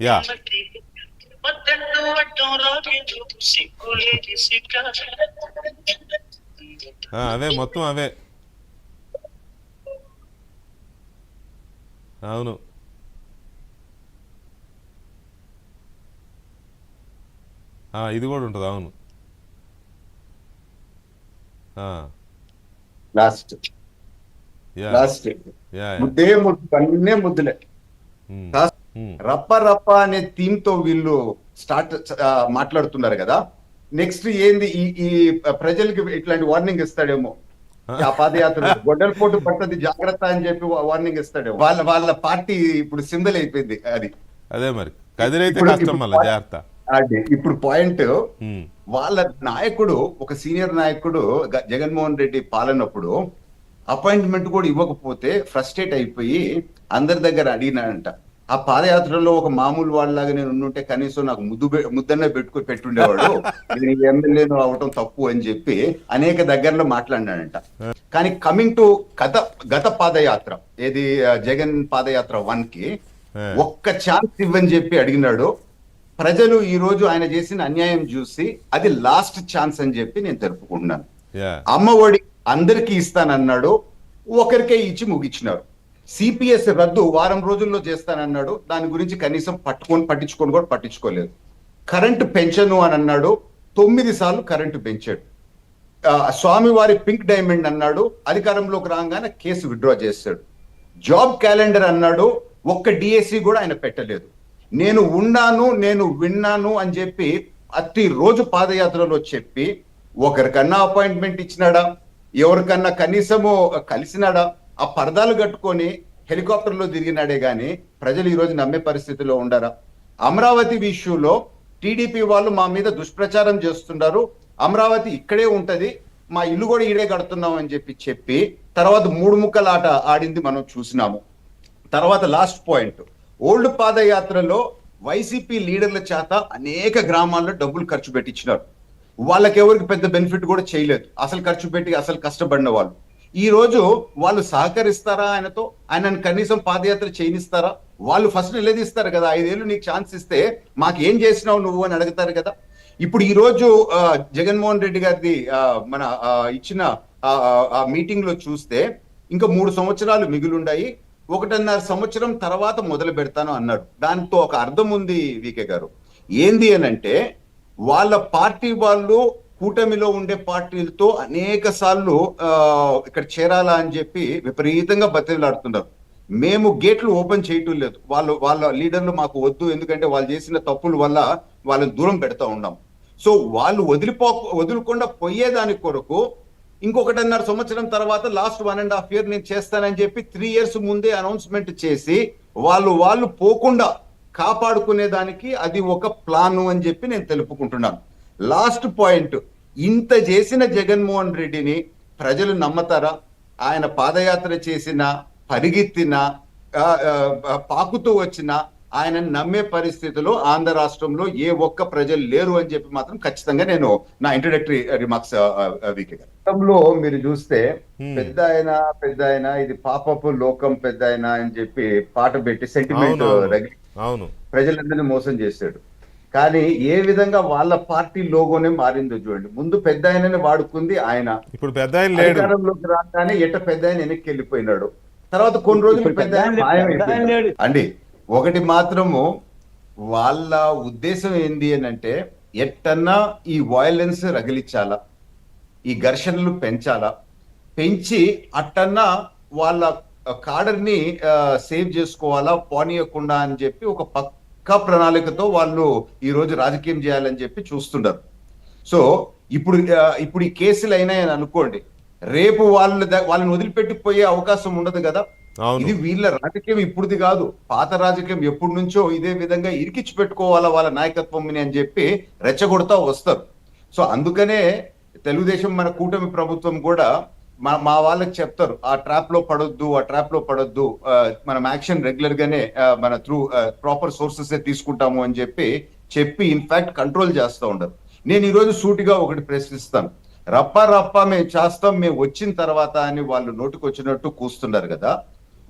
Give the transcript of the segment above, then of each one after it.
Yeah ఆ, అవే మొత్తం అవే. అవును ఆ, ఇది కూడా ఉంటుంది అవును. ఆ, లాస్ట్ యా లాస్ట్. ముద్దే ముద్దు అన్నే ముద్దులే. ఉమ్, రప్ప రప్ప అనే థీమ్తో వీళ్ళు స్టార్ట్ మాట్లాడుతున్నారు కదా. నెక్స్ట్ ఏంది ఈ ఈ ప్రజలకి ఇట్లాంటి వార్నింగ్ ఇస్తాడేమో. ఆ. పాదయాత్ర గొడ్డల పోటు పట్టది జాగ్రత్త అని చెప్పి వార్నింగ్ ఇస్తాడేమో. వాళ్ళ వాళ్ళ పార్టీ ఇప్పుడు సింబల్ అయిపోయింది అది. అదే మరి. కదిరైతే ఇప్పుడు- కష్టం ఇప్పుడు మళ్ళీ జాగ్రత్త. అది. ఇప్పుడు పాయింట్ ఉమ్, వాళ్ళ నాయకుడు ఒక సీనియర్ నాయకుడు జగన్మోహన్ రెడ్డి పాలనప్పుడు అపాయింట్మెంట్ కూడా ఇవ్వకపోతే ఫ్రస్ట్రేట్ అయిపోయి అందరి దగ్గర అడిగినాడంట. ఆ పాదయాత్రలో ఒక మామూలు వాళ్ళలాగా నేను ఉండుంటే కనీసం నాకు ముద్దు ముద్దన్న పెట్టుకుని పెట్టుండేవాడు. నేను ఎమ్మెల్యేను అవటం తప్పు అని చెప్పి అనేక దగ్గరలో మాట్లాడినాడంట. కానీ కమింగ్ టు గత గత పాదయాత్ర ఏది జగన్ పాదయాత్ర వన్కి. ఒక్క ఛాన్స్ ఇవ్వని చెప్పి అడిగినాడు. ప్రజలు ఈ రోజు ఆయన చేసిన అన్యాయం చూసి అది లాస్ట్ ఛాన్స్ అని చెప్పి నేను తెలుపుకుంటున్నాను. యా. అమ్మ ఒడి అందరికీ ఇస్తానన్నాడు. ఒకరికే ఇచ్చి ముగించినారు. సిపిఎస్ రద్దు వారం రోజుల్లో చేస్తానన్నాడు. దాని గురించి కనీసం పట్టుకొని పట్టించుకొని కూడా పట్టించుకోలేదు. కరెంటు పెంచను అని అన్నాడు. తొమ్మిది సార్లు కరెంటు పెంచాడు. స్వామివారి పింక్ డైమండ్ అన్నాడు. అధికారంలోకి రాగానే కేసు విత్డ్రా చేశాడు. జాబ్ క్యాలెండర్ అన్నాడు. ఒక్క డిఎస్సి కూడా ఆయన పెట్టలేదు. నేను ఉన్నాను నేను విన్నాను అని చెప్పి ప్రతి రోజు పాదయాత్రలో చెప్పి ఒకరికన్నా అపాయింట్మెంట్ ఇచ్చినాడా? ఎవరికన్నా కనీసము కలిసినాడా? ఆ పరదాలు కట్టుకొని హెలికాప్టర్లో తిరిగినాడే కానీ ప్రజలు ఈరోజు నమ్మే పరిస్థితిలో ఉండరా? అమరావతి విషయంలో టీడీపీ వాళ్ళు మా మీద దుష్ప్రచారం చేస్తున్నారు. అమరావతి ఇక్కడే ఉంటుంది. మా ఇల్లు కూడా ఈడే కడుతున్నాం అని చెప్పి చెప్పి తర్వాత మూడు ముక్కల ఆట ఆడింది మనం చూసినాము. తర్వాత లాస్ట్ పాయింట్. ఓల్డ్ పాదయాత్రలో వైసీపీ లీడర్ల చేత అనేక గ్రామాల్లో డబ్బులు ఖర్చు పెట్టించినారు. వాళ్ళకి ఎవరికి పెద్ద బెనిఫిట్ కూడా చేయలేదు. అసలు ఖర్చు పెట్టి అసలు కష్టపడిన వాళ్ళు. ఈ రోజు వాళ్ళు సహకరిస్తారా ఆయనతో? ఆయనను కనీసం పాదయాత్ర చేయనిస్తారా? వాళ్ళు ఫస్ట్ నిలదీస్తారు కదా ఐదేళ్ళు నీకు ఛాన్స్ ఇస్తే మాకు ఏం చేసినావు నువ్వు అని అడుగుతారు కదా. ఇప్పుడు ఈ రోజు జగన్మోహన్ రెడ్డి గారిది మన ఇచ్చిన ఆ, మీటింగ్లో చూస్తే ఇంకా మూడు సంవత్సరాలు మిగులుండాయి. ఒకటిన్నర సంవత్సరం తర్వాత మొదలు పెడతాను అన్నాడు. దాంతో ఒక అర్థం ఉంది వికే గారు. ఏంది అని అంటే వాళ్ళ పార్టీ వాళ్ళు కూటమిలో ఉండే పార్టీలతో అనేక సార్లు ఇక్కడ చేరాలా అని చెప్పి విపరీతంగా బతిలాడుతున్నారు మేము గేట్లు ఓపెన్ చేయటం లేదు. వాళ్ళు వాళ్ళ లీడర్లు మాకు వద్దు ఎందుకంటే వాళ్ళు చేసిన తప్పుల వల్ల వాళ్ళని దూరం పెడతా ఉన్నాం. సో వాళ్ళు వదిలిపో వదులుకుండా పోయేదాని కొరకు ఇంకొకటిన్నర సంవత్సరం తర్వాత last one and half year నేను చేస్తానని చెప్పి త్రీ ఇయర్స్ ముందే అనౌన్స్మెంట్ చేసి వాళ్ళు వాళ్ళు పోకుండా కాపాడుకునే దానికి అది ఒక ప్లాన్ అని చెప్పి నేను తెలుపుకుంటున్నాను. Last point. ఇంత చేసిన జగన్మోహన్ రెడ్డిని ప్రజలు నమ్మతారా? ఆయన పాదయాత్ర చేసిన పరిగెత్తిన పాకుతూ వచ్చిన ఆయన నమ్మే పరిస్థితిలో ఆంధ్ర రాష్ట్రంలో ఏ ఒక్క ప్రజలు లేరు అని చెప్పి మాత్రం ఖచ్చితంగా నేను నా ఇంట్రడక్టరీ రిమార్క్స్ వీక్ గతంలో మీరు చూస్తే. పెద్ద ఆయన పెద్ద ఆయన ఇది పాపపు లోకం పెద్ద ఆయన అని చెప్పి పాట పెట్టి సెంటిమెంట్ ప్రజలందరినీ మోసం చేశాడు. కానీ ఏ విధంగా వాళ్ళ పార్టీ లోగోనే మారిందో చూడండి. ముందు పెద్ద ఆయనని వాడుకుంది ఆయన. ఇప్పుడు పెద్ద ఆయన అధికారంలోకి రాగానే ఎట్ట పెద్ద ఆయన వెనక్కి వెళ్ళిపోయినాడు. తర్వాత కొన్ని రోజులు పెద్ద ఆయన. అండి ఒకటి మాత్రము వాళ్ళ ఉద్దేశం ఏంది అని అంటే ఎట్టన్నా ఈ వయలెన్స్ రగిలించాలా? ఈ ఘర్షణలు పెంచాలా? పెంచి అట్టన్నా వాళ్ళ కాడర్ని సేవ్ చేసుకోవాలా? పోనీయకుండా అని చెప్పి ఒక పక్కా ప్రణాళికతో వాళ్ళు ఈ రోజు రాజకీయం చేయాలని చెప్పి చూస్తున్నారు సో ఇప్పుడు ఇప్పుడు ఈ కేసులు అయినాయని అనుకోండి రేపు వాళ్ళ వాళ్ళని వదిలిపెట్టిపోయే అవకాశం ఉండదు కదా? ఇది వీళ్ళ రాజకీయం ఇప్పుడుది కాదు. పాత రాజకీయం ఎప్పటి నుంచో ఇదే విధంగా ఇరికిచ్చి పెట్టుకోవాలా వాళ్ళ నాయకత్వం అని చెప్పి రెచ్చగొడతా వస్తారు. సో అందుకనే తెలుగుదేశం మన కూటమి ప్రభుత్వం కూడా మా మా వాళ్ళకి చెప్తారు ఆ ట్రాప్లో పడొద్దు ఆ ట్రాప్లో పడొద్దు మనం యాక్షన్ రెగ్యులర్ గానే మన త్రూ ప్రాపర్ సోర్సెస్ తీసుకుంటాము అని చెప్పి చెప్పి ఇన్ఫాక్ట్ కంట్రోల్ చేస్తూ ఉండరు. నేను ఈరోజు సూటిగా ఒకటి ప్రశ్నిస్తాను. రప్ప రప్ప మేము చేస్తాం మేము వచ్చిన తర్వాత అని వాళ్ళు నోటుకు వచ్చినట్టు కూస్తున్నారు కదా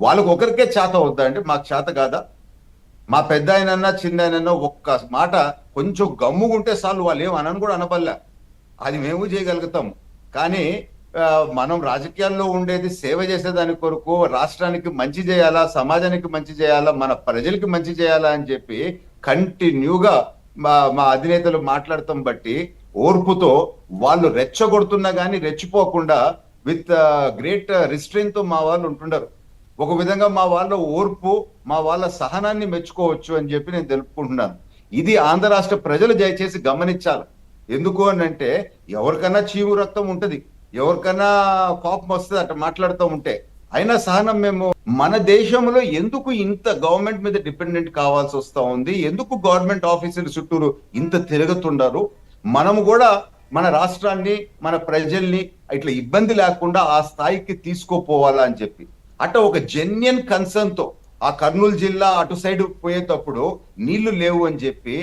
వాళ్ళకి ఒకరికే చేత అవుద్దా అంటే మాకు చేత కాదా? మా పెద్ద ఆయనన్నా చిన్న ఆయనన్నా ఒక్క మాట కొంచెం గమ్ముగుంటే చాలు వాళ్ళు ఏం అనని కూడా అనబల్లా. అది మేము చేయగలుగుతాం కానీ మనం రాజకీయాల్లో ఉండేది సేవ చేసేదాని కొరకు రాష్ట్రానికి మంచి చేయాలా సమాజానికి మంచి చేయాలా మన ప్రజలకి మంచి చేయాలా అని చెప్పి కంటిన్యూగా మా మా అధినేతలు మాట్లాడటం బట్టి ఓర్పుతో వాళ్ళు రెచ్చగొడుతున్నా కానీ రెచ్చిపోకుండా విత్ గ్రేట్ రిస్ట్రెయిన్తో మా వాళ్ళు ఉంటుండరు. ఒక విధంగా మా వాళ్ళ ఓర్పు మా వాళ్ళ సహనాన్ని మెచ్చుకోవచ్చు అని చెప్పి నేను తెలుపుకుంటున్నాను. ఇది ఆంధ్ర రాష్ట్ర ప్రజలు దయచేసి గమనించాలి. ఎందుకు అని అంటే ఎవరికన్నా చీము రక్తం ఉంటది. ఎవరికన్నా కోపం వస్తుంది అట్లా మాట్లాడుతూ ఉంటే అయినా సహనం మేము మన దేశంలో ఎందుకు ఇంత గవర్నమెంట్ మీద డిపెండెంట్ కావాల్సి వస్తూ ఉంది? ఎందుకు గవర్నమెంట్ ఆఫీసుల చుట్టూరు ఇంత తిరుగుతుండారు? మనము కూడా మన రాష్ట్రాన్ని మన ప్రజల్ని ఇట్లా ఇబ్బంది లేకుండా ఆ స్థాయికి తీసుకోపోవాలా అని చెప్పి. అట్ట ఒక జెన్యున్ కన్సర్న్తో ఆ కర్నూలు జిల్లా అటు సైడ్ పోయేటప్పుడు నీళ్ళు లేవు అని చెప్పి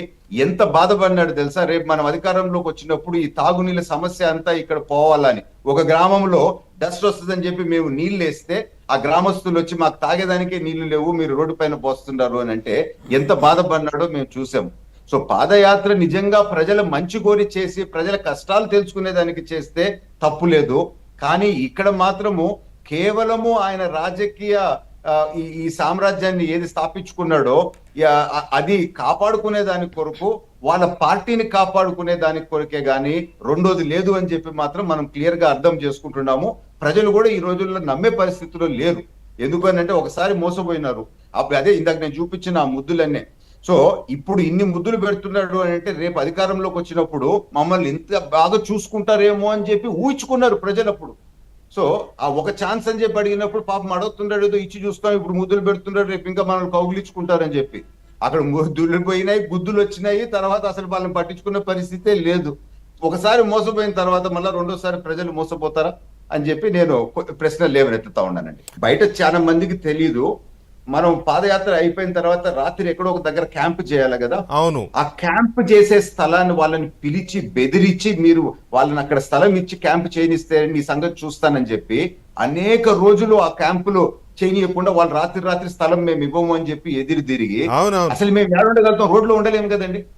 ఎంత బాధపడినాడు తెలుసా? రేపు మనం అధికారంలోకి వచ్చినప్పుడు ఈ తాగునీళ్ళ సమస్య అంతా ఇక్కడ పోవాలని. ఒక గ్రామంలో డస్ట్ వస్తుందని చెప్పి మేము నీళ్ళు వేస్తే ఆ గ్రామస్తులు వచ్చి మాకు తాగేదానికే నీళ్ళు లేవు మీరు రోడ్డు పైన పోస్తున్నారు అని అంటే ఎంత బాధపడినాడో మేము చూసాము. సో పాదయాత్ర నిజంగా ప్రజల మంచి కోరి చేసి ప్రజల కష్టాలు తెలుసుకునేదానికి చేస్తే తప్పు లేదు. కానీ ఇక్కడ మాత్రము కేవలము ఆయన రాజకీయ ఈ ఈ సామ్రాజ్యాన్ని ఏది స్థాపించుకున్నాడో అది కాపాడుకునే దాని కొరకు వాళ్ళ పార్టీని కాపాడుకునే దాని కొరకే గాని రెండోది లేదు అని చెప్పి మాత్రం మనం క్లియర్గా అర్థం చేసుకుంటున్నాము. ప్రజలు కూడా ఈ రోజుల్లో నమ్మే పరిస్థితిలో లేరు. ఎందుకనంటే ఒకసారి మోసపోయినారు. అప్పుడు అదే ఇందాక నేను చూపించిన ఆ ముద్దులన్నీ. సో ఇప్పుడు ఇన్ని ముద్దులు పెడుతున్నాడు అని అంటే రేపు అధికారంలోకి వచ్చినప్పుడు మమ్మల్ని ఇంత బాగా చూసుకుంటారేమో అని చెప్పి ఊహించుకున్నారు ప్రజలు అప్పుడు సో ఆ ఒక ఛాన్స్ అని చెప్పి అడిగినప్పుడు పాపం అడుగుతున్నాడు ఏదో ఇచ్చి చూస్తాం ఇప్పుడు ముద్దులు పెడుతున్నాడు రేపు ఇంకా మనల్ని కౌగిలించుకుంటారని చెప్పి. అక్కడ ముద్దులు పోయినాయి గుద్దులు వచ్చినాయి తర్వాత అసలు వాళ్ళని పట్టించుకునే పరిస్థితే లేదు. ఒకసారి మోసపోయిన తర్వాత మళ్ళీ రెండోసారి ప్రజలు మోసపోతారా అని చెప్పి నేను ప్రశ్నలు లేవనెత్తుతా ఉన్నానండి. బయట చాలా మందికి తెలీదు మనం పాదయాత్ర అయిపోయిన తర్వాత రాత్రి ఎక్కడో ఒక దగ్గర క్యాంప్ చేయాలి కదా. అవును. ఆ క్యాంప్ చేసే స్థలాన్ని వాళ్ళని పిలిచి బెదిరించి మీరు వాళ్ళని అక్కడ స్థలం ఇచ్చి క్యాంప్ చేయనిస్తే మీ సంగతి చూస్తానని చెప్పి అనేక రోజులు ఆ క్యాంపులో చేయనీయకుండా వాళ్ళు రాత్రి రాత్రి స్థలం మేము ఇవ్వము అని చెప్పి ఎదురు తిరిగి అసలు మేము ఏడ ఉండగలుగుతాం రోడ్లో ఉండలేము కదండి.